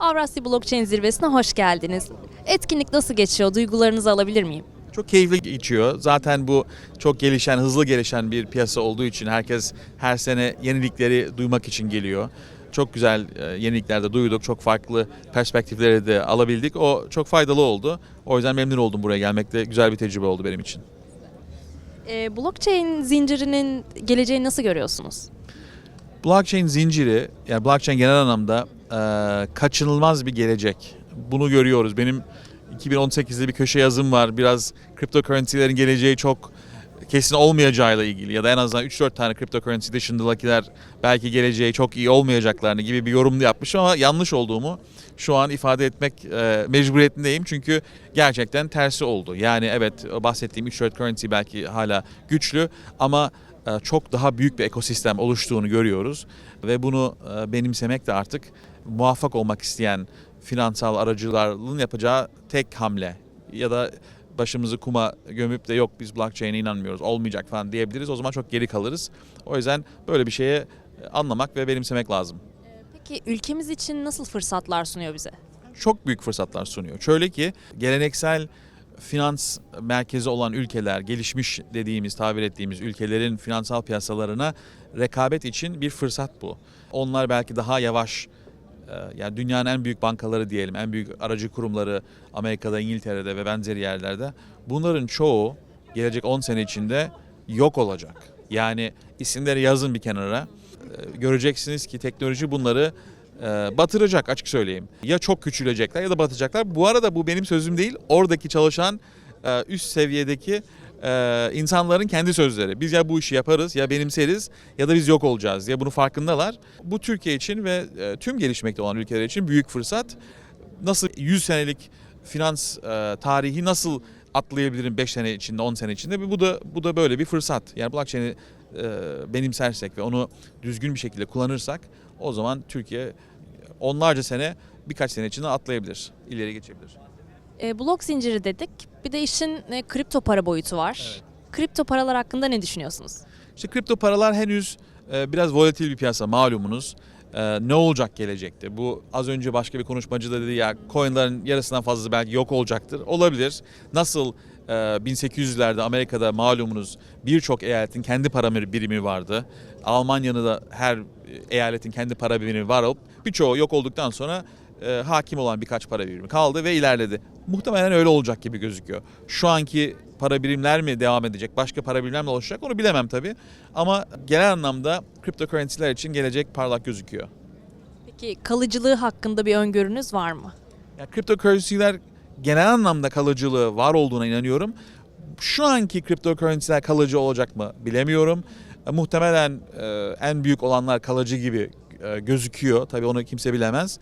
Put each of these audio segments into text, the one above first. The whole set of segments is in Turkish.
Avrasya Blockchain Zirvesi'ne hoş geldiniz. Etkinlik nasıl geçiyor? Duygularınızı alabilir miyim? Çok keyifli geçiyor. Zaten bu çok gelişen, hızlı gelişen bir piyasa olduğu için herkes her sene yenilikleri duymak için geliyor. Çok güzel e, yenilikler de duyduk. Çok farklı perspektifleri de alabildik. O çok faydalı oldu. O yüzden memnun oldum buraya gelmekte. Güzel bir tecrübe oldu benim için. Ee, blockchain zincirinin geleceğini nasıl görüyorsunuz? Blockchain zinciri, yani blockchain genel anlamda e, kaçınılmaz bir gelecek. Bunu görüyoruz. Benim 2018'de bir köşe yazım var. Biraz cryptocurrency'lerin geleceği çok kesin olmayacağıyla ilgili ya da en azından 3-4 tane cryptocurrency dışındakiler belki geleceği çok iyi olmayacaklarını gibi bir yorum yapmışım ama yanlış olduğumu şu an ifade etmek e, mecburiyetindeyim. Çünkü gerçekten tersi oldu. Yani evet bahsettiğim 3-4 currency belki hala güçlü ama e, çok daha büyük bir ekosistem oluştuğunu görüyoruz ve bunu e, benimsemek de artık muvaffak olmak isteyen finansal aracıların yapacağı tek hamle ya da başımızı kuma gömüp de yok biz blockchain'e inanmıyoruz olmayacak falan diyebiliriz o zaman çok geri kalırız. O yüzden böyle bir şeye anlamak ve benimsemek lazım. Peki ülkemiz için nasıl fırsatlar sunuyor bize? çok büyük fırsatlar sunuyor. Şöyle ki geleneksel finans merkezi olan ülkeler, gelişmiş dediğimiz, tabir ettiğimiz ülkelerin finansal piyasalarına rekabet için bir fırsat bu. Onlar belki daha yavaş e, yani dünyanın en büyük bankaları diyelim, en büyük aracı kurumları Amerika'da, İngiltere'de ve benzeri yerlerde bunların çoğu gelecek 10 sene içinde yok olacak. Yani isimleri yazın bir kenara. E, Göreceksiniz ki teknoloji bunları e, batıracak açık söyleyeyim. Ya çok küçülecekler ya da batacaklar. Bu arada bu benim sözüm değil. Oradaki çalışan e, üst seviyedeki e, insanların kendi sözleri. Biz ya bu işi yaparız ya benimseriz ya da biz yok olacağız ya bunu farkındalar. Bu Türkiye için ve e, tüm gelişmekte olan ülkeler için büyük fırsat. Nasıl 100 senelik finans e, tarihi nasıl atlayabilirim 5 sene içinde 10 sene içinde bu da bu da böyle bir fırsat. Yani blockchain'i e, benimsersek ve onu düzgün bir şekilde kullanırsak o zaman Türkiye onlarca sene birkaç sene içinde atlayabilir, ileri geçebilir. Ee, blok zinciri dedik. Bir de işin e, kripto para boyutu var. Kripto paralar hakkında ne düşünüyorsunuz? İşte kripto paralar henüz e, biraz volatil bir piyasa malumunuz. E, ne olacak gelecekte? Bu az önce başka bir konuşmacı da dedi ya coinlerin yarısından fazlası belki yok olacaktır. Olabilir. Nasıl e, 1800'lerde Amerika'da malumunuz birçok eyaletin kendi para birimi vardı. Almanya'da da her eyaletin kendi para birimi var olup birçoğu yok olduktan sonra e, hakim olan birkaç para birimi kaldı ve ilerledi. Muhtemelen öyle olacak gibi gözüküyor. Şu anki para birimler mi devam edecek, başka para birimler mi oluşacak onu bilemem tabii. Ama genel anlamda cryptocurrency'ler için gelecek parlak gözüküyor. Peki kalıcılığı hakkında bir öngörünüz var mı? Yani cryptocurrency'ler genel anlamda kalıcılığı var olduğuna inanıyorum. Şu anki cryptocurrency'ler kalıcı olacak mı bilemiyorum. E, muhtemelen e, en büyük olanlar kalıcı gibi e, gözüküyor. Tabii onu kimse bilemez.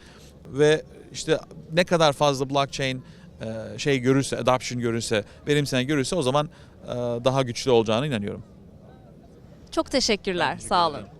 Ve işte ne kadar fazla blockchain e, şey görürse, adoption görürse, benimsenen görürse o zaman e, daha güçlü olacağına inanıyorum. Çok teşekkürler. Sağ olun.